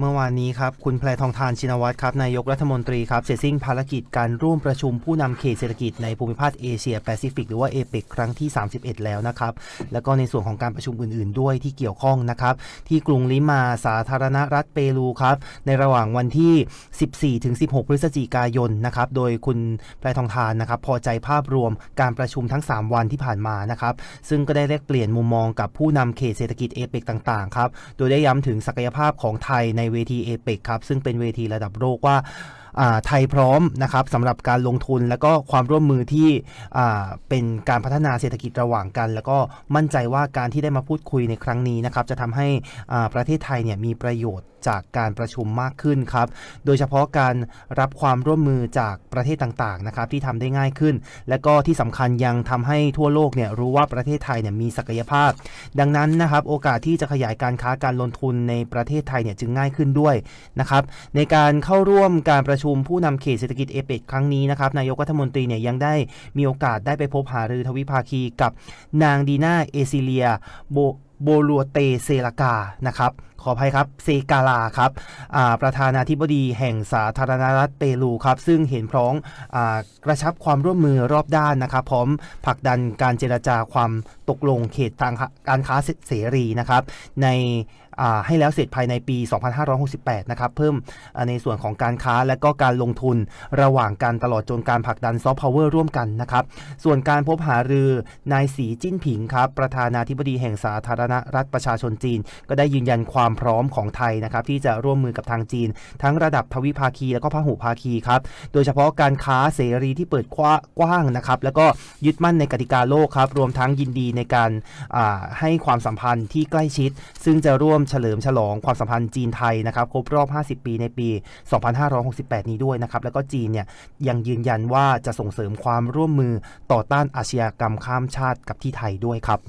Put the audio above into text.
เมื่อวานนี้ครับ คุณแพรทองทานชินวัตรครับนายกรัฐมนตรีครับเสร็จสิ้นภารกิจการร่วมประชุมผู้นำเขตเศรษฐกิจในภูมิภาคเอเชียแปซิฟิกหรือว่าเอเปกครั้งที่ 31 แล้วนะครับ แล้วก็ในส่วนของการประชุมอื่น ๆ ด้วยที่เกี่ยวข้องนะครับ ที่กรุงลิมาสาธารณรัฐเปรูครับ ในระหว่างวันที่ 14 ถึง 16 พฤศจิกายนนะครับ โดยคุณแพรทองทานนะครับ พอใจภาพรวมการประชุมทั้ง 3 วันที่ผ่านมานะครับ ซึ่งก็ได้แลกเปลี่ยนมุมมองกับผู้นำเขตเศรษฐกิจเอเปกต่าง ๆ ครับ โดยได้ย้ำถึงศักยภาพของไทยในเวทีเอเปกครับ ซึ่งเป็นเวทีระดับโลกว่าไทยพร้อมนะครับสำหรับการลงทุนและก็ความร่วมมือที่เป็นการพัฒนาเศรษฐกิจระหว่างกัน แล้วก็มั่นใจว่าการที่ได้มาพูดคุยในครั้งนี้นะครับจะทำให้ประเทศไทยเนี่ยมีประโยชน์ จากการประชุมมากขึ้นครับ โดยเฉพาะการรับความร่วมมือจากประเทศต่างๆนะครับที่ทำได้ง่ายขึ้น และก็ที่สำคัญยังทำให้ทั่วโลกเนี่ยรู้ว่าประเทศไทยเนี่ยมีศักยภาพ ดังนั้นนะครับโอกาสที่จะขยายการค้าการลงทุนในประเทศไทยเนี่ยจึงง่ายขึ้นด้วยนะครับในการเข้าร่วมการประชุมผู้นำเขตเศรษฐกิจเอเปกครั้งนี้นะครับนายกรัฐมนตรีเนี่ยยังได้มีโอกาสได้ไปพบหารือทวิภาคีกับนางดีนาเอซิเลียโบ โบลัวเตเซลากานะครับขออภัยครับเซกาลาครับประธานาธิบดีแห่งสาธารณรัฐเปรูครับซึ่งเห็นพร้อมอกระชับความร่วมมือรอบด้านนะครับพร้อมผลักดันการเจรจาความตกลงเขตทางการค้าเสรีนะครับใน ให้แล้วเสร็จภายในปี 2568 นะครับ เพิ่มในส่วนของการค้าและก็การลงทุนระหว่างกันตลอดจนการผลักดันซอฟต์พาวเวอร์ร่วมกันนะครับ ส่วนการพบหารือนายสีจิ้นผิงครับ ประธานาธิบดีแห่งสาธารณรัฐประชาชนจีน ก็ได้ยืนยันความพร้อมของไทยนะครับ ที่จะร่วมมือกับทางจีน ทั้งระดับทวิภาคีและก็พหุภาคีครับ โดยเฉพาะการค้าเสรีที่เปิดกว้างนะครับแล้วก็ยึดมั่นในกติกาโลกครับรวมทั้งยินดีในการให้ความสัมพันธ์ที่ใกล้ชิด ซึ่งจะร่วมเฉลิมฉลองความสัมพันธ์จีนไทยนะครับครบรอบ 50 ปีในปี 2568 นี้ด้วยนะครับแล้วก็จีนเนี่ยยังยืนยันว่าจะส่งเสริมความร่วมมือต่อต้านอาชญากรรมข้ามชาติกับที่ไทยด้วยครับ